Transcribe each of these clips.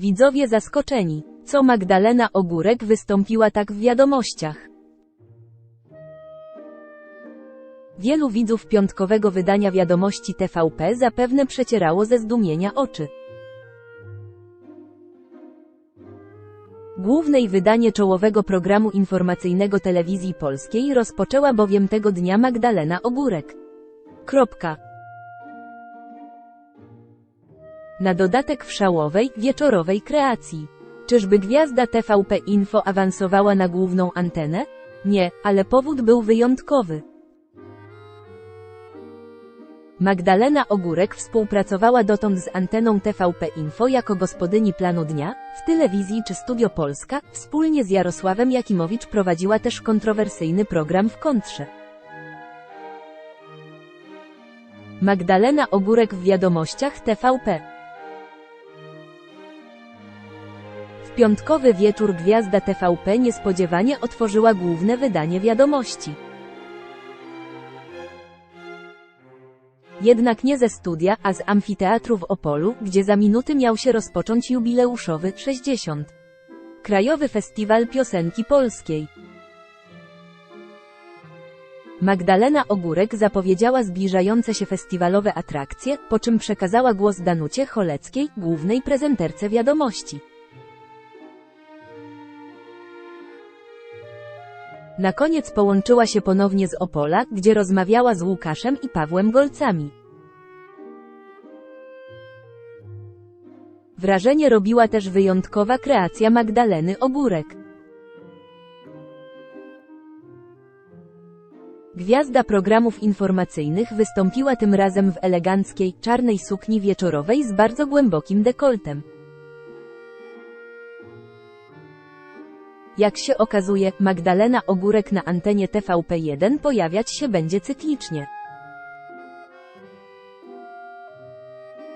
Widzowie zaskoczeni. Co Magdalena Ogórek wystąpiła tak w wiadomościach? Wielu widzów piątkowego wydania wiadomości TVP zapewne przecierało ze zdumienia oczy. Głównej wydanie czołowego programu informacyjnego telewizji polskiej rozpoczęła bowiem tego dnia Magdalena Ogórek. Kropka. Na dodatek w szałowej, wieczorowej kreacji. Czyżby gwiazda TVP Info awansowała na główną antenę? Nie, ale powód był wyjątkowy. Magdalena Ogórek współpracowała dotąd z anteną TVP Info jako gospodyni planu dnia, w telewizji czy Studio Polska, wspólnie z Jarosławem Jakimowicz prowadziła też kontrowersyjny program w kontrze. Magdalena Ogórek w wiadomościach TVP. W piątkowy wieczór gwiazda TVP niespodziewanie otworzyła główne wydanie wiadomości. Jednak nie ze studia, a z amfiteatru w Opolu, gdzie za minuty miał się rozpocząć jubileuszowy 60. Krajowy Festiwal Piosenki Polskiej. Magdalena Ogórek zapowiedziała zbliżające się festiwalowe atrakcje, po czym przekazała głos Danucie Choleckiej, głównej prezenterce wiadomości. Na koniec połączyła się ponownie z Opola, gdzie rozmawiała z Łukaszem i Pawłem Golcami. Wrażenie robiła też wyjątkowa kreacja Magdaleny Ogórek. Gwiazda programów informacyjnych wystąpiła tym razem w eleganckiej, czarnej sukni wieczorowej z bardzo głębokim dekoltem. Jak się okazuje, Magdalena Ogórek na antenie TVP1 pojawiać się będzie cyklicznie.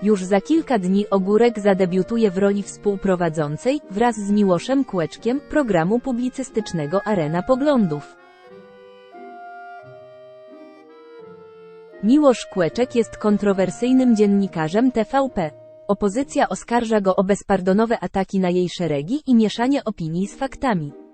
Już za kilka dni Ogórek zadebiutuje w roli współprowadzącej, wraz z Miłoszem Kłeczkiem, programu publicystycznego Arena Poglądów. Miłosz Kłeczek jest kontrowersyjnym dziennikarzem TVP. Opozycja oskarża go o bezpardonowe ataki na jej szeregi i mieszanie opinii z faktami.